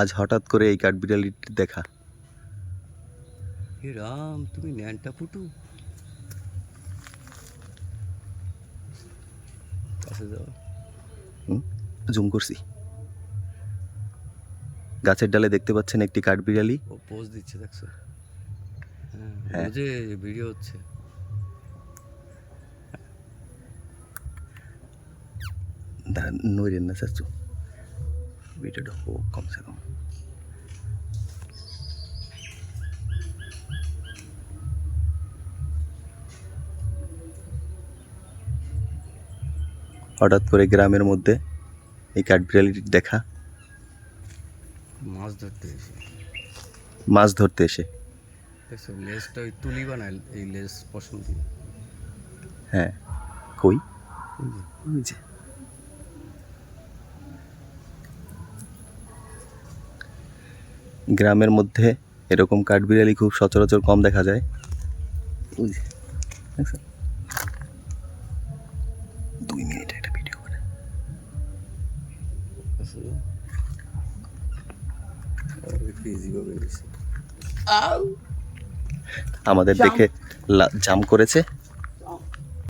আজ হঠাৎ করে এই কাঠবিড়ালিটির দেখা। হে রাম তুমি ন্যানটা ফুটু। কাছে যাও। জুম করছি। গাছের ডালে দেখতে পাচ্ছেন একটি কাঠবিড়ালি। ও পোজ দিচ্ছে দেখছ? হ্যাঁ হ্যাঁ। যে ভিডিও হচ্ছে। নইরেন না চাচু। ভিডিওটা হোক কমসে কম। হঠাৎ করে গ্রামের মধ্যে এই কাঠবিড়ালিটির দেখা। মাছ ধরতে এসে। মাছ ধরতে এসে। লেজটা ওই তুলি বানায় এই লেজ পছন্দ হ্যাঁ কই? যে, ওই যে। গ্রামের মধ্যে এরকম কাঠবিড়ালি খুব সচরাচর কম দেখা যায়। দুই মিনিট একটা ভিডিও করে। গেছে। আমাদের দেখে লা- জাম করেছে।